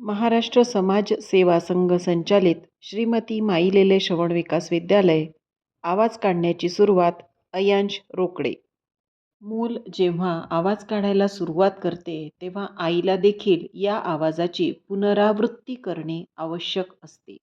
महाराष्ट्र समाज सेवा संघ संचालित श्रीमती माईलेले श्रवण विकास विद्यालय. आवाज काढण्याची सुरुवात अयांश रोकडे. मूल जेव्हा आवाज काढायला सुरुवात करते तेव्हा आईला देखील या आवाजाची पुनरावृत्ती करणे आवश्यक असते.